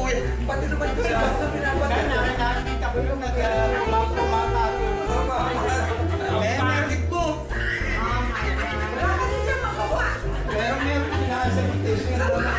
Uy, pati naman ko sa pinapatay. Nakakita ko yung nag-umata ko. Eh, magic ah, po! Ah, Wala kasi siya magawa. Pero meron sila sa invitation.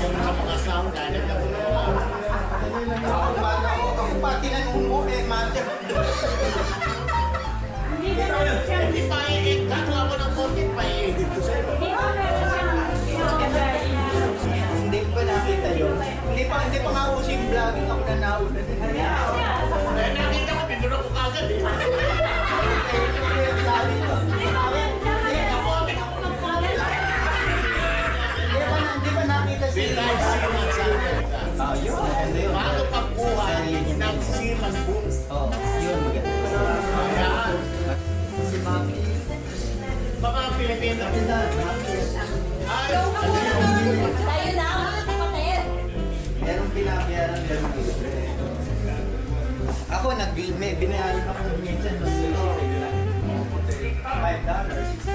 Hindi, sa mga sound, lalagyan mo ng mga... Bata ko, ako pa tinanong mo, eh, mother. Hindi pa i-edit. Kano ako ng content, pa i-edit ko sa'yo. Hindi ko pa nakita yun. Hindi pa, hindi pa nga si vlogging ako na nauna din. Eh, Tayo na ang mga kapatid. Ako, nag-binayaran ako ng minsan. $5.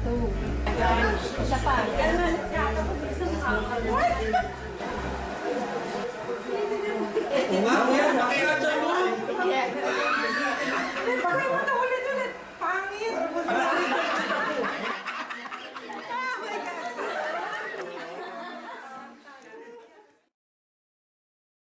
Two. Isa pa. Isa pa.